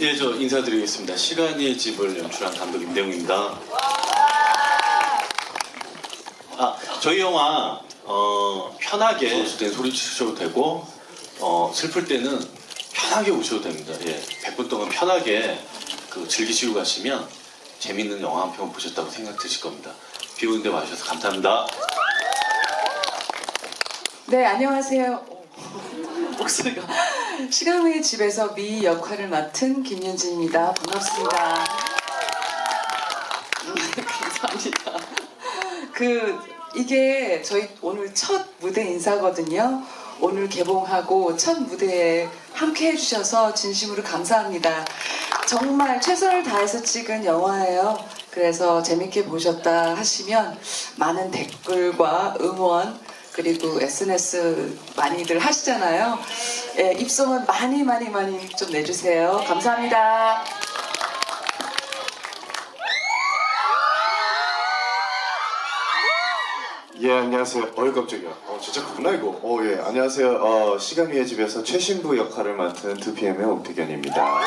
예, 저 인사드리겠습니다. 시간의 집을 연출한 감독 임대웅입니다. 아, 저희 영화 어, 편하게 웃을 땐 소리 치셔도 되고 어, 슬플 때는 편하게 우셔도 됩니다. 예, 100분 동안 편하게 그 즐기시고 가시면 재밌는 영화 한 편 보셨다고 생각 드실 겁니다. 비 오는데 와주셔서 감사합니다. 네, 안녕하세요. 목소리가. 시간의 집에서 미 역할을 맡은 김윤진입니다. 반갑습니다. 감사합니다. 그, 이게 저희 오늘 첫 무대 인사거든요. 오늘 개봉하고 첫 무대에 함께 해주셔서 진심으로 감사합니다. 정말 최선을 다해서 찍은 영화예요. 그래서 재밌게 보셨다 하시면 많은 댓글과 응원 그리고 SNS 많이들 하시잖아요. 예, 입소문 많이 많이 많이 좀 내주세요. 감사합니다. 예 안녕하세요. 어이 깜짝이야. 어 진짜 그구나 이거. 어예 안녕하세요. 어 시간 위의 집에서 최신부 역할을 맡은 2PM의 옥태견입니다.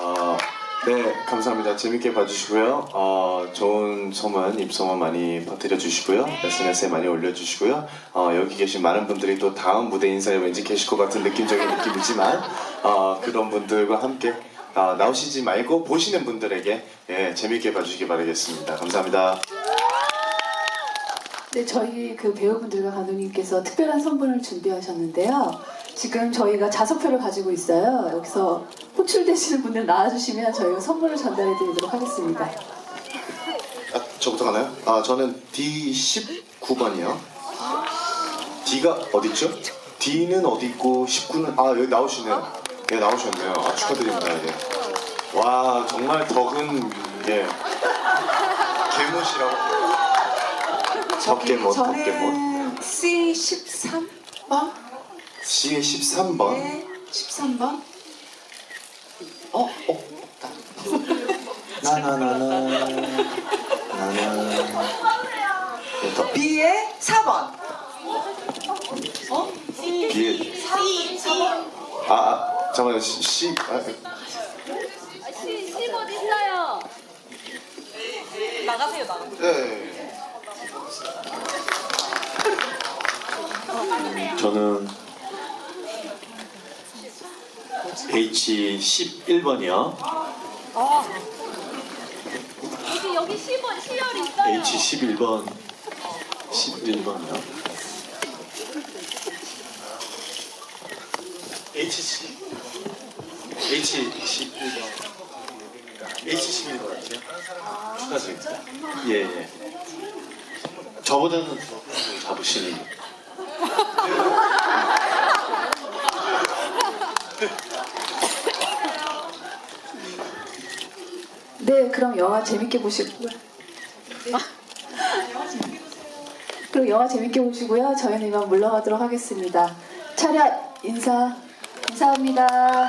어 네 감사합니다. 재밌게 봐주시고요. 어 좋은 소문 입소문 많이 퍼뜨려 주시고요. SNS에 많이 올려주시고요. 어 여기 계신 많은 분들이 또 다음 무대 인사에 왠지 계실 것 같은 느낌적인 느낌이지만 어 그런 분들과 함께. 어, 나오시지 말고 보시는 분들에게 예, 재밌게 봐주시기 바라겠습니다. 감사합니다. 네, 저희 그 배우분들과 감독님께서 특별한 선물을 준비하셨는데요. 지금 저희가 자석표를 가지고 있어요. 여기서 호출되시는 분들 나와주시면 저희가 선물을 전달해 드리도록 하겠습니다. 아, 저부터 가나요? 아, 저는 D19번이요. D가 어딨죠? D는 어디 있고 19는 아 여기 나오시네요. 네 나오셨네요. 아, 축하드립니다. 예. 와 정말 덕은 예 개못이라고. 덕개못 덕개못. 저는 C13번? C의 13번. 네, 13번? 어? 어? 나나나나 나나. B의 4번. 뒤에 아, 아 잠깐만요 C, C 아, 시, 시옷 있어요. 나가세요, 나가. 네. 저는 H11번이요. 여기, 여기 10원, 시열 있어요. H11번 11번이요. H H11번 H11번 같아요. 축하드립니다. 예 예. 저보다는 더 잡으시는. 네, 그럼 영화 재밌게 보시고요. 그럼 영화 재밌게 보시고요. 저희는 이만 물러가도록 하겠습니다. 차렷 인사 감사합니다.